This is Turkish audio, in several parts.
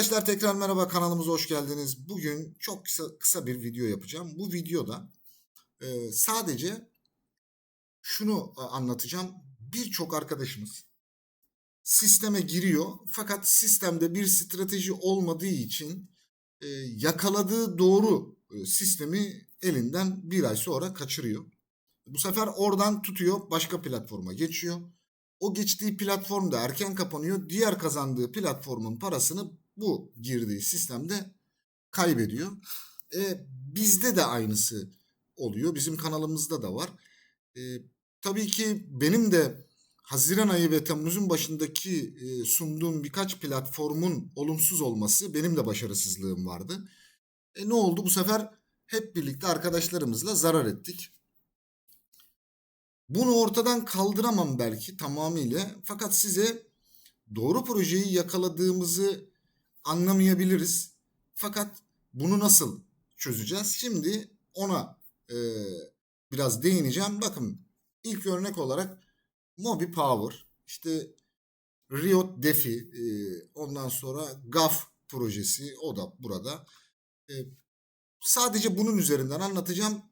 Arkadaşlar tekrar merhaba kanalımıza hoş geldiniz. Bugün çok kısa, kısa bir video yapacağım. Bu videoda e, sadece şunu e, anlatacağım. Birçok arkadaşımız sisteme giriyor fakat sistemde bir strateji olmadığı için e, yakaladığı doğru e, sistemi elinden bir ay sonra kaçırıyor. Bu sefer oradan tutuyor başka platforma geçiyor. O geçtiği platform da erken kapanıyor. Diğer kazandığı platformun parasını bu girdiği sistemde kaybediyor. E, bizde de aynısı oluyor. Bizim kanalımızda da var. E, tabii ki benim de Haziran ayı ve Temmuz'un başındaki e, sunduğum birkaç platformun olumsuz olması benim de başarısızlığım vardı. E, ne oldu? Bu sefer hep birlikte arkadaşlarımızla zarar ettik. Bunu ortadan kaldıramam belki tamamıyla. Fakat size doğru projeyi yakaladığımızı anlamayabiliriz. Fakat bunu nasıl çözeceğiz? Şimdi ona e, biraz değineceğim. Bakın ilk örnek olarak Mobi Power, işte Riot Defi, e, ondan sonra GAF projesi o da burada. E, sadece bunun üzerinden anlatacağım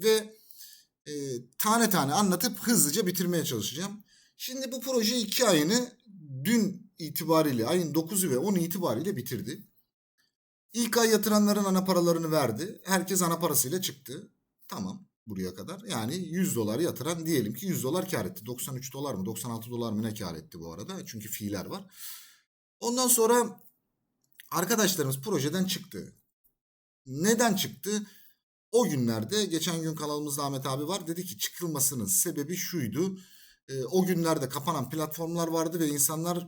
ve e, tane tane anlatıp hızlıca bitirmeye çalışacağım. Şimdi bu proje iki ayını dün itibariyle ayın 9'u ve 10'u itibariyle bitirdi. İlk ay yatıranların ana paralarını verdi. Herkes ana parasıyla çıktı. Tamam buraya kadar. Yani 100 dolar yatıran diyelim ki 100 dolar kar etti. 93 dolar mı 96 dolar mı ne kar etti bu arada. Çünkü fiiller var. Ondan sonra arkadaşlarımız projeden çıktı. Neden çıktı? O günlerde geçen gün kanalımızda Ahmet abi var. Dedi ki çıkılmasının sebebi şuydu. E, o günlerde kapanan platformlar vardı ve insanlar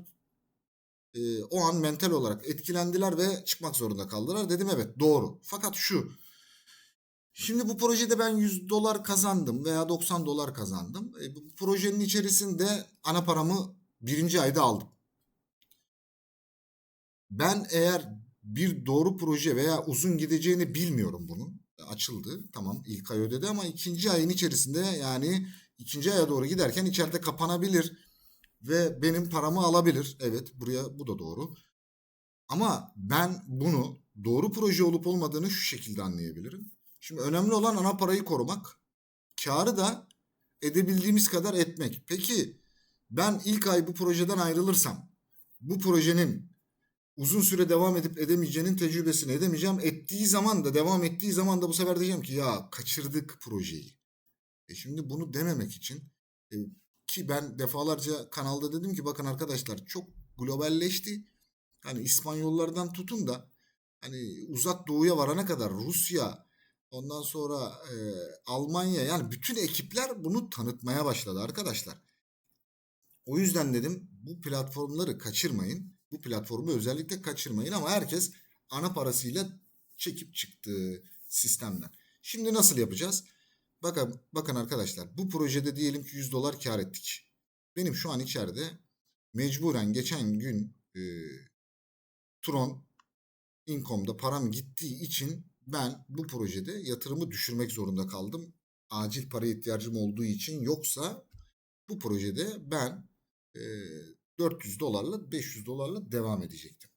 e, o an mental olarak etkilendiler ve çıkmak zorunda kaldılar. Dedim evet doğru. Fakat şu. Şimdi bu projede ben 100 dolar kazandım veya 90 dolar kazandım. E, bu projenin içerisinde ana paramı birinci ayda aldım. Ben eğer bir doğru proje veya uzun gideceğini bilmiyorum bunun açıldı. Tamam ilk ay ödedi ama ikinci ayın içerisinde yani ikinci aya doğru giderken içeride kapanabilir ve benim paramı alabilir. Evet buraya bu da doğru. Ama ben bunu doğru proje olup olmadığını şu şekilde anlayabilirim. Şimdi önemli olan ana parayı korumak. Karı da edebildiğimiz kadar etmek. Peki ben ilk ay bu projeden ayrılırsam bu projenin uzun süre devam edip edemeyeceğinin tecrübesini edemeyeceğim. Ettiği zaman da devam ettiği zaman da bu sefer diyeceğim ki ya kaçırdık projeyi. E şimdi bunu dememek için e, ki ben defalarca kanalda dedim ki bakın arkadaşlar çok globalleşti. Hani İspanyollardan tutun da hani uzak doğuya varana kadar Rusya ondan sonra e, Almanya yani bütün ekipler bunu tanıtmaya başladı arkadaşlar. O yüzden dedim bu platformları kaçırmayın. Bu platformu özellikle kaçırmayın ama herkes ana parasıyla çekip çıktı sistemden. Şimdi nasıl yapacağız? Bakın, bakın arkadaşlar bu projede diyelim ki 100 dolar kar ettik. Benim şu an içeride mecburen geçen gün e, Tron Income'da param gittiği için ben bu projede yatırımı düşürmek zorunda kaldım. Acil para ihtiyacım olduğu için yoksa bu projede ben e, 400 dolarla 500 dolarla devam edecektim.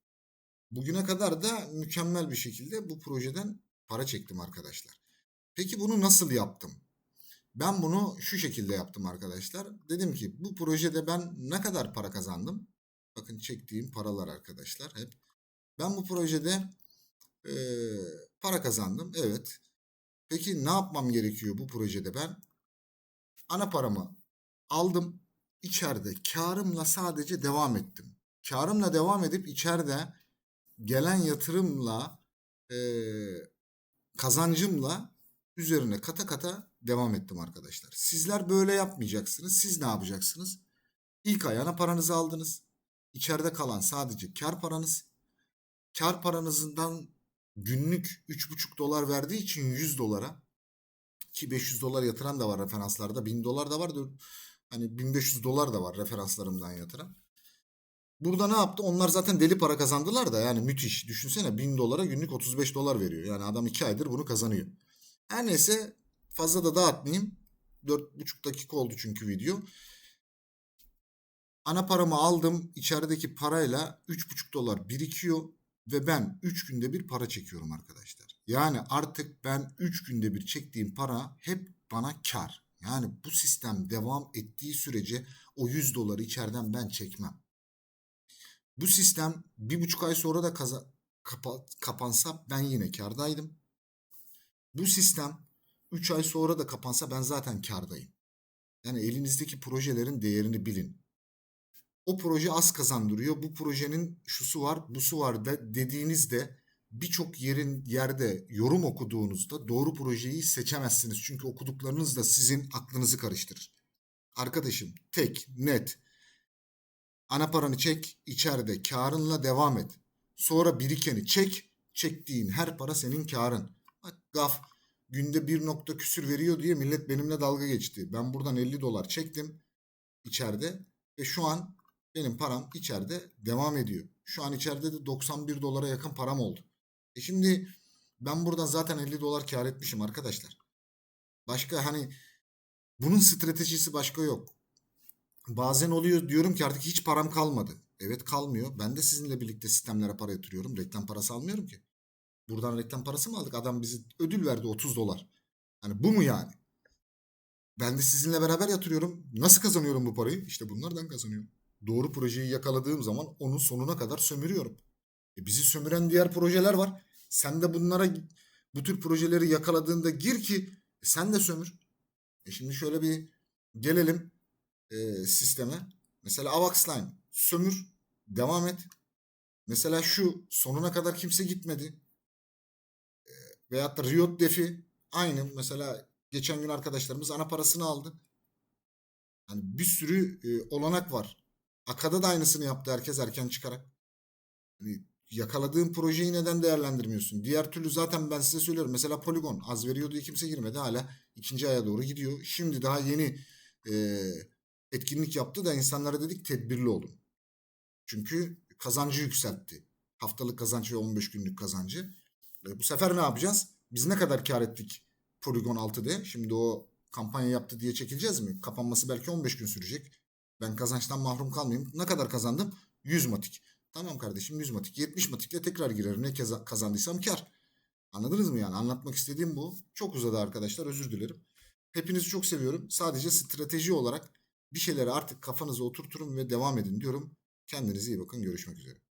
Bugüne kadar da mükemmel bir şekilde bu projeden para çektim arkadaşlar. Peki bunu nasıl yaptım? Ben bunu şu şekilde yaptım arkadaşlar. Dedim ki bu projede ben ne kadar para kazandım? Bakın çektiğim paralar arkadaşlar hep. Ben bu projede e, para kazandım. Evet. Peki ne yapmam gerekiyor bu projede ben? Ana paramı aldım içeride karımla sadece devam ettim. Karımla devam edip içeride gelen yatırımla e, kazancımla üzerine kata kata devam ettim arkadaşlar. Sizler böyle yapmayacaksınız. Siz ne yapacaksınız? İlk ayağına paranızı aldınız. İçeride kalan sadece kar paranız. Kar paranızdan günlük 3,5 dolar verdiği için 100 dolara ki 500 dolar yatıran da var referanslarda 1000 dolar da var Hani 1500 dolar da var referanslarımdan yatıran. Burada ne yaptı? Onlar zaten deli para kazandılar da yani müthiş. Düşünsene 1000 dolara günlük 35 dolar veriyor. Yani adam 2 aydır bunu kazanıyor. Her neyse fazla da dağıtmayayım. 4,5 dakika oldu çünkü video. Ana paramı aldım. İçerideki parayla 3,5 dolar birikiyor. Ve ben 3 günde bir para çekiyorum arkadaşlar. Yani artık ben 3 günde bir çektiğim para hep bana kar. Yani bu sistem devam ettiği sürece o 100 doları içeriden ben çekmem. Bu sistem bir buçuk ay sonra da kaza, kapa- kapansa ben yine kardaydım. Bu sistem 3 ay sonra da kapansa ben zaten kardayım. Yani elinizdeki projelerin değerini bilin. O proje az kazandırıyor. Bu projenin şusu var, busu var da dediğinizde birçok yerin yerde yorum okuduğunuzda doğru projeyi seçemezsiniz. Çünkü okuduklarınız da sizin aklınızı karıştırır. Arkadaşım tek, net. Ana paranı çek, içeride karınla devam et. Sonra birikeni çek, çektiğin her para senin karın. Gaf günde bir nokta küsür veriyor diye millet benimle dalga geçti. Ben buradan 50 dolar çektim içeride ve şu an benim param içeride devam ediyor. Şu an içeride de 91 dolara yakın param oldu. E şimdi ben buradan zaten 50 dolar kar etmişim arkadaşlar. Başka hani bunun stratejisi başka yok. Bazen oluyor diyorum ki artık hiç param kalmadı. Evet kalmıyor. Ben de sizinle birlikte sistemlere para yatırıyorum. Reklam parası almıyorum ki. Buradan reklam parası mı aldık? Adam bizi ödül verdi 30 dolar. Hani bu mu yani? Ben de sizinle beraber yatırıyorum. Nasıl kazanıyorum bu parayı? İşte bunlardan kazanıyorum. Doğru projeyi yakaladığım zaman onun sonuna kadar sömürüyorum. E bizi sömüren diğer projeler var. Sen de bunlara bu tür projeleri yakaladığında gir ki e, sen de sömür. E şimdi şöyle bir gelelim e, sisteme. Mesela Avax Line sömür, devam et. Mesela şu sonuna kadar kimse gitmedi. Veyahut da Riot Defi aynı. Mesela geçen gün arkadaşlarımız ana parasını aldı. Hani bir sürü e, olanak var. Akada da aynısını yaptı herkes erken çıkarak. Hani yakaladığın projeyi neden değerlendirmiyorsun? Diğer türlü zaten ben size söylüyorum. Mesela Polygon az veriyor diye kimse girmedi. Hala ikinci aya doğru gidiyor. Şimdi daha yeni e, etkinlik yaptı da insanlara dedik tedbirli olun. Çünkü kazancı yükseltti. Haftalık kazanç ve 15 günlük kazancı. E, bu sefer ne yapacağız? Biz ne kadar kar ettik Polygon 6'da? Şimdi o kampanya yaptı diye çekileceğiz mi? Kapanması belki 15 gün sürecek. Ben kazançtan mahrum kalmayayım. Ne kadar kazandım? 100 matik. Tamam kardeşim 100 matik. 70 matikle tekrar girerim. Ne kazandıysam kar. Anladınız mı yani? Anlatmak istediğim bu. Çok uzadı arkadaşlar. Özür dilerim. Hepinizi çok seviyorum. Sadece strateji olarak bir şeyleri artık kafanıza oturturun ve devam edin diyorum. Kendinize iyi bakın. Görüşmek üzere.